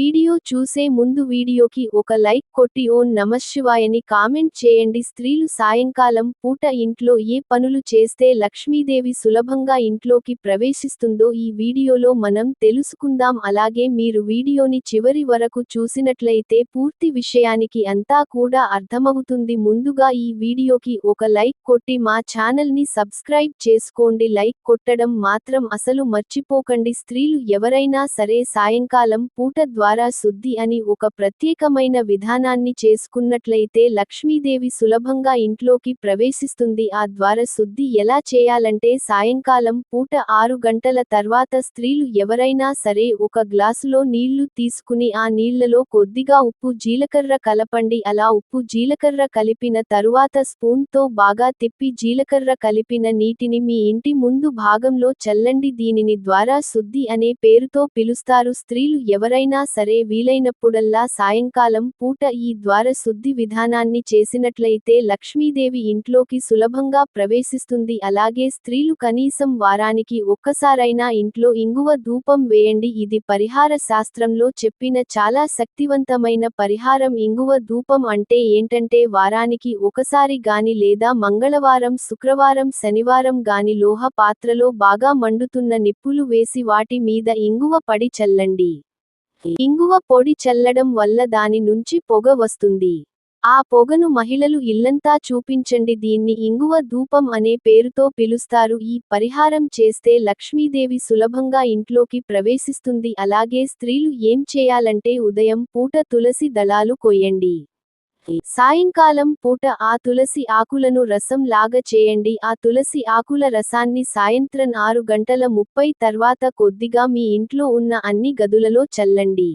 Video video చూసే ముందు వీడియోకి ఒక లైక్ కొట్టి ఓన్ నమశివాయని కామెంట్ చేయండి. స్త్రీలు సాయంకాలం పూట ఇంట్లో ఏ పనులు చేస్తే లక్ష్మీదేవి సులభంగా ఇంట్లోకి ప్రవేశిస్తుందో ఈ వీడియోలో మనం తెలుసుకుందాం. అలాగే మీరు వీడియోని చివరి వరకు చూసినట్లయితే పూర్తి విషయానికి అంతా కూడా అర్థమవుతుంది. ముందుగా ఈ వీడియోకి ఒక లైక్ కొట్టి మా ఛానల్ని సబ్స్క్రైబ్ చేసుకోండి. లైక్ కొట్టడం మాత్రం అసలు మర్చిపోకండి. స్త్రీలు ఎవరైనా సరే సాయంకాలం పూట ద్వారా శుద్ధి అని ఒక ప్రత్యేకమైన విధానాన్ని చేసుకున్నట్లయితే లక్ష్మీదేవి సులభంగా ఇంట్లోకి ప్రవేశిస్తుంది. ఆ ద్వార శుద్ధి ఎలా చేయాలంటే సాయంకాలం పూట ఆరు గంటల తర్వాత స్త్రీలు ఎవరైనా సరే ఒక గ్లాసులో నీళ్ళు తీసుకుని ఆ నీళ్ళలో కొద్దిగా ఉప్పు జీలకర్ర కలపండి. అలా ఉప్పు జీలకర్ర కలిపిన తరువాత స్పూన్తో బాగా తిప్పి జీలకర్ర కలిపిన నీటిని మీ ఇంటి ముందు భాగంలో చల్లండి. దీనిని ద్వారా శుద్ధి అనే పేరుతో పిలుస్తారు. స్త్రీలు ఎవరైనా సరే వీలైనప్పుడల్లా సాయంకాలం పూట ఈ ద్వార శుద్ధి విధానాన్ని చేసినట్లయితే లక్ష్మీదేవి ఇంట్లోకి సులభంగా ప్రవేశిస్తుంది. అలాగే స్త్రీలు కనీసం వారానికి ఒక్కసారైనా ఇంట్లో ఇంగువ ధూపం వేయండి. ఇది పరిహార శాస్త్రంలో చెప్పిన చాలా శక్తివంతమైన పరిహారం. ఇంగువ ధూపం అంటే ఏంటంటే వారానికి ఒకసారి గాని లేదా మంగళవారం శుక్రవారం శనివారం గాని లోహ పాత్రలో బాగా మండుతున్న నిప్పులు వేసి వాటి మీద ఇంగువ పడి చల్లండి. ఇంగువ పొడి చల్లడం వల్ల దాని నుంచి పొగ వస్తుంది. ఆ పొగను మహిళలు ఇల్లంతా చూపించండి దీన్ని ఇంగువ ధూపం అనే పేరుతో పిలుస్తారు. ఈ పరిహారం చేస్తే లక్ష్మీదేవి సులభంగా ఇంట్లోకి ప్రవేశిస్తుంది. అలాగే స్త్రీలు ఏం చేయాలంటే ఉదయం పూట తులసి దళాలు కొయ్యండి. సాయంకాలం పూట ఆ తులసి ఆకులను రసం లాగా చేయండి. ఆ తులసి ఆకుల రసాన్ని సాయంత్రం ఆరు గంటల ముప్పై తర్వాత కొద్దిగా మీ ఇంట్లో ఉన్న అన్ని గదులలో చల్లండి.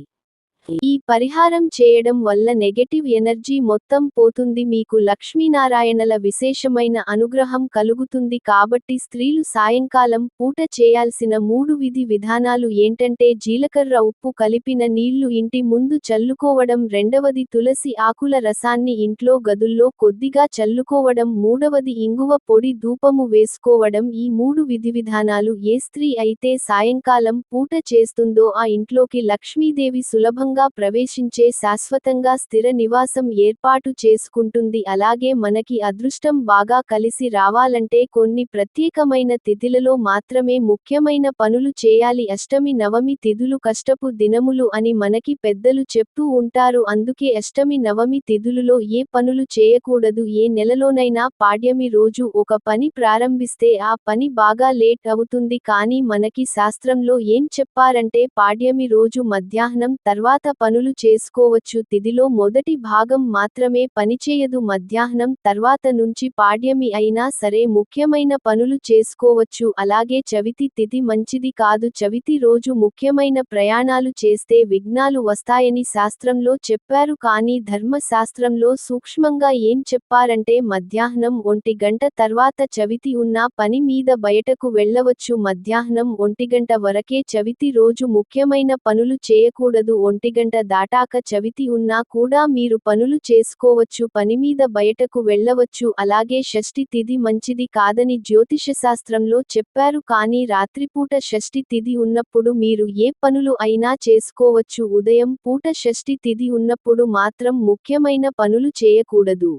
ఈ పరిహారం చేయడం వల్ల నెగటివ్ ఎనర్జీ మొత్తం పోతుంది. మీకు లక్ష్మీనారాయణల విశేషమైన అనుగ్రహం కలుగుతుంది. కాబట్టి స్త్రీలు సాయంకాలం పూట చేయాల్సిన మూడు విధి విధానాలు ఏంటంటే జీలకర్ర ఉప్పు కలిపిన నీళ్ళు ఇంటి ముందు చల్లుకోవడం రెండవది తులసి ఆకుల రసాన్ని ఇంట్లో గదుల్లో కొద్దిగా చల్లుకోవడం మూడవది ఇంగువ పొడి ధూపము వేసుకోవడం. ఈ మూడు విధి విధానాలు ఏ స్త్రీ అయితే సాయంకాలం పూట చేస్తుందో ఆ ఇంట్లోకి లక్ష్మీదేవి సులభంగా సులభంగా ప్రవేశించే శాశ్వతంగా స్థిర నివాసం ఏర్పాటు చేసుకుంటుంది. అలాగే మనకి అదృష్టం బాగా కలిసి రావాలంటే కొన్ని ప్రత్యేకమైన తిథులలో మాత్రమే ముఖ్యమైన పనులు చేయాలి. అష్టమి నవమి తిథులు కష్టపు దినములు అని మనకి పెద్దలు చెప్తూ ఉంటారు. అందుకే అష్టమి నవమి తిథులులో ఏ పనులు చేయకూడదు. ఏ నెలలోనైనా పాడ్యమి రోజు ఒక పని ప్రారంభిస్తే ఆ పని బాగా లేట్ అవుతుంది. కానీ మనకి శాస్త్రంలో ఏం చెప్పారంటే పాడ్యమి రోజు మధ్యాహ్నం తర్వాత పనులు చేసుకోవచ్చు. తిదిలో మొదటి భాగం మాత్రమే పనిచేయదు మధ్యాహ్నం తర్వాత నుంచి పాడ్యమి అయినా సరే ముఖ్యమైన పనులు చేసుకోవచ్చు. అలాగే చవితి తిథి మంచిది కాదు. చవితి రోజు ముఖ్యమైన ప్రయాణాలు చేస్తే విఘ్నాలు వస్తాయని శాస్త్రంలో చెప్పారు. కానీ ధర్మశాస్త్రంలో సూక్ష్మంగా ఏం చెప్పారంటే మధ్యాహ్నం ఒంటి గంట తర్వాత చవితి ఉన్న పని మీద బయటకు వెళ్ళవచ్చు. మధ్యాహ్నం ఒంటిగంట వరకే చవితి రోజు ముఖ్యమైన పనులు చేయకూడదు. ఒంటిగంట దాటాక చవితి ఉన్నా కూడా మీరు పనులు చేసుకోవచ్చు పనిమీద బయటకు వెళ్ళవచ్చు. అలాగే షష్ఠి తిథి మంచిది కాదని జ్యోతిషశాస్త్రంలో చెప్పారు. కానీ రాత్రిపూట షష్ఠి తిథి ఉన్నప్పుడు మీరు ఏ పనులు అయినా చేసుకోవచ్చు. ఉదయం పూట షష్ఠి తిథి ఉన్నప్పుడు మాత్రం ముఖ్యమైన పనులు చేయకూడదు.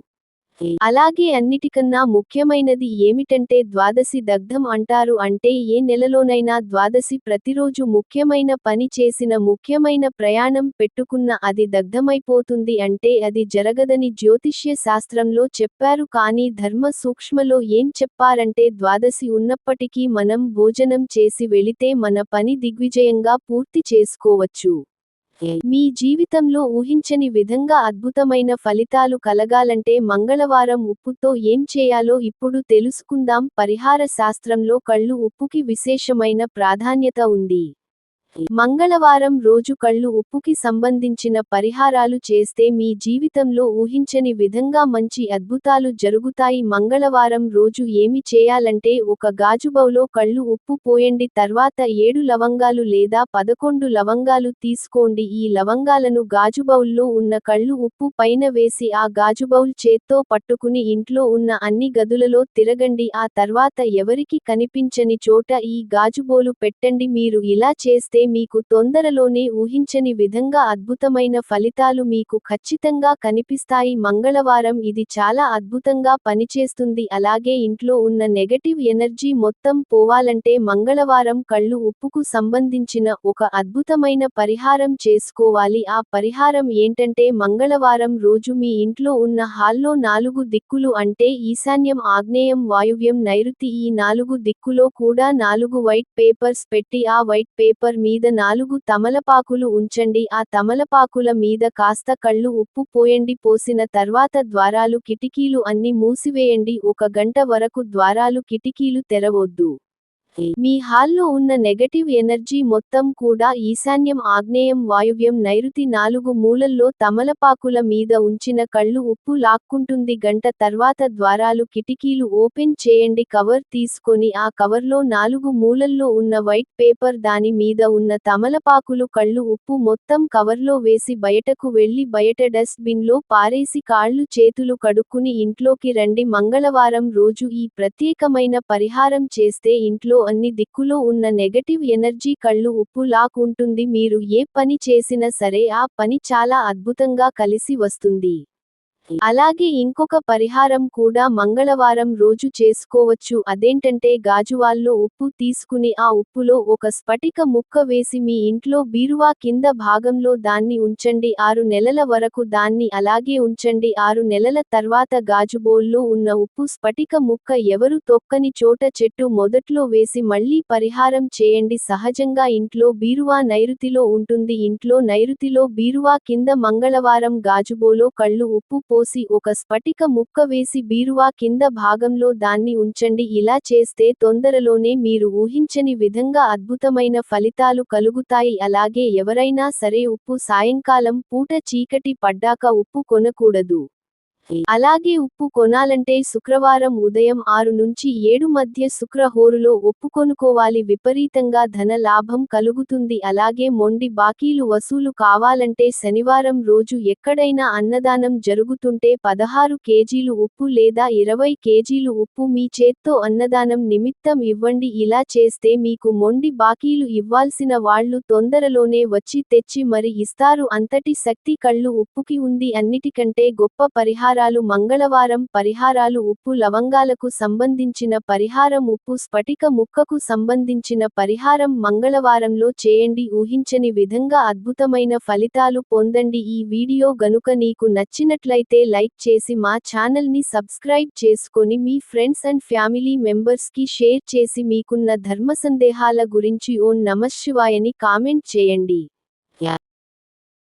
అలాగే అన్నిటికన్నా ముఖ్యమైనది ఏమిటంటే ద్వాదశి దగ్ధం అంటారు అంటే ఏ నెలలోనైనా ద్వాదశి ప్రతిరోజు ముఖ్యమైన పని చేసిన ముఖ్యమైన ప్రయాణం పెట్టుకున్న అది దగ్ధమైపోతుంది అంటే అది జరగదని జ్యోతిష్య శాస్త్రంలో చెప్పారు కానీ ధర్మ సూక్ష్మలో ఏం చెప్పారంటే ద్వాదశి ఉన్నప్పటికీ మనం భోజనం చేసి వెళితే మన పని దిగ్విజయంగా పూర్తి చేసుకోవచ్చు. మీ జీవితంలో ఊహించని విధంగా అద్భుతమైన ఫలితాలు కలగాలంటే మంగళవారం ఉప్పుతో ఏం చేయాలో ఇప్పుడు తెలుసుకుందాం. పరిహార శాస్త్రంలో కళ్ళు ఉప్పుకి విశేషమైన ప్రాధాన్యత ఉంది. మంగళవారం రోజు కళ్ళు ఉప్పుకి సంబంధించిన పరిహారాలు చేస్తే మీ జీవితంలో ఊహించని విధంగా మంచి అద్భుతాలు జరుగుతాయి. మంగళవారం రోజు ఏమి చేయాలంటే ఒక గాజుబౌలో కళ్ళు ఉప్పు పోయండి. తర్వాత ఏడు లవంగాలు లేదా పదకొండు లవంగాలు తీసుకోండి. ఈ లవంగాలను గాజుబౌల్లో ఉన్న కళ్ళు ఉప్పు పైన వేసి ఆ గాజుబౌల్ చేత్తో పట్టుకుని ఇంట్లో ఉన్న అన్ని గదులలో తిరగండి. ఆ తర్వాత ఎవరికి కనిపించని చోట ఈ గాజుబోలు పెట్టండి. మీరు ఇలా చేస్తే మీకు తొందరలోనే ఊహించని విధంగా అద్భుతమైన ఫలితాలు మీకు ఖచ్చితంగా కనిపిస్తాయి. మంగళవారం ఇది చాలా అద్భుతంగా పనిచేస్తుంది. అలాగే ఇంట్లో ఉన్న నెగటివ్ ఎనర్జీ మొత్తం పోవాలంటే మంగళవారం కళ్ళు ఉప్పుకు సంబంధించిన ఒక అద్భుతమైన పరిహారం చేసుకోవాలి. ఆ పరిహారం ఏంటంటే మంగళవారం రోజు మీ ఇంట్లో ఉన్న హాల్లో నాలుగు దిక్కులు అంటే ఈశాన్యం ఆగ్నేయం వాయువ్యం నైరుతి ఈ నాలుగు దిక్కులో కూడా నాలుగు వైట్ పేపర్స్ పెట్టి ఆ వైట్ పేపర్ మీద నాలుగు తమలపాకులు ఉంచండి. ఆ తమలపాకుల మీద కాస్త కళ్ళు ఉప్పు పోయండి. పోసిన తర్వాత ద్వారాలు కిటికీలు అన్ని మూసివేయండి. ఒక గంట వరకు ద్వారాలు కిటికీలు తెరవొద్దు. మీ హాల్లో ఉన్న నెగటివ్ ఎనర్జీ మొత్తం కూడా ఈశాన్యం ఆగ్నేయం వాయువ్యం నైరుతి నాలుగు మూలల్లో తమలపాకుల మీద ఉంచిన కళ్ళు ఉప్పు లాక్కుంటుంది. గంట తర్వాత ద్వారాలు కిటికీలు ఓపెన్ చేయండి. కవర్ తీసుకొని ఆ కవర్లో నాలుగు మూలల్లో ఉన్న వైట్ పేపర్ దాని మీద ఉన్న తమలపాకులు కళ్ళు ఉప్పు మొత్తం కవర్లో వేసి బయటకు వెళ్ళి బయట డస్ట్ బిన్లో పారేసి కాళ్ళు చేతులు కడుక్కుని ఇంట్లోకి రండి. మంగళవారం రోజు ఈ ప్రత్యేకమైన పరిహారం చేస్తే ఇంట్లో అన్ని దిక్కులో ఉన్న నెగటివ్ ఎనర్జీ కళ్ళు ఉప్పు లాకుంటుంది మీరు ఏ పని చేసినా సరే ఆ పని చాలా అద్భుతంగా కలిసి వస్తుంది. అలాగే ఇంకొక పరిహారం కూడా మంగళవారం రోజు చేసుకోవచ్చు. అదేంటంటే గాజువాల్లో ఉప్పు తీసుకుని ఆ ఉప్పులో ఒక స్ఫటిక ముక్క వేసి మీ ఇంట్లో బీరువా కింద భాగంలో దాన్ని ఉంచండి. ఆరు నెలల వరకు దాన్ని అలాగే ఉంచండి. ఆరు నెలల తర్వాత గాజుబోల్లో ఉన్న ఉప్పు స్ఫటిక ముక్క ఎవరు తొక్కని చోట చెట్టు మొదట్లో వేసి మళ్ళీ పరిహారం చేయండి. సహజంగా ఇంట్లో బీరువా నైరుతిలో ఉంటుంది. ఇంట్లో నైరుతిలో బీరువా కింద మంగళవారం గాజుబోలో కళ్ళు ఉప్పు పోసి ఒక స్ఫటిక ముక్క వేసి బీరువా కింద భాగంలో దాన్ని ఉంచండి. ఇలా చేస్తే తొందరలోనే మీరు ఊహించని విధంగా అద్భుతమైన ఫలితాలు కలుగుతాయి. అలాగే ఎవరైనా సరే ఉప్పు సాయంకాలం పూట చీకటి పడ్డాక ఉప్పు కొనకూడదు. అలాగే ఉప్పు కొనాలంటే శుక్రవారం ఉదయం ఆరు నుంచి ఏడు మధ్య శుక్రహోరులో ఉప్పు కొనుక్కోవాలి విపరీతంగా ధన లాభం కలుగుతుంది. అలాగే మొండి బాకీలు వసూలు కావాలంటే శనివారం రోజు ఎక్కడైనా అన్నదానం జరుగుతుంటే పదహారు కేజీలు ఉప్పు లేదా ఇరవై కేజీలు ఉప్పు మీ చేత్తో అన్నదానం నిమిత్తం ఇవ్వండి. ఇలా చేస్తే మీకు మొండి బాకీలు ఇవ్వాల్సిన వాళ్ళు తొందరలోనే వచ్చి తెచ్చి మరి ఇస్తారు. అంతటి శక్తి కళ్ళు ఉప్పుకి ఉంది. అన్నిటికంటే గొప్ప పరిహారం పరిహారాలు మంగళవారం పరిహారాలు ఉప్పు లవంగాలకు సంబంధించిన పరిహారం ఉప్పు స్ఫటిక ముక్కకు సంబంధించిన పరిహారం మంగళవారంలో చేయండి. ఊహించని విధంగా అద్భుతమైన ఫలితాలు పొందండి. ఈ వీడియో గనుక నీకు నచ్చినట్లయితే లైక్ చేసి మా ఛానల్ని సబ్స్క్రైబ్ చేసుకొని మీ ఫ్రెండ్స్ అండ్ ఫ్యామిలీ మెంబర్స్కి షేర్ చేసి మీకున్న ధర్మ సందేహాల గురించి ఓం నమశివాయని కామెంట్ చేయండి.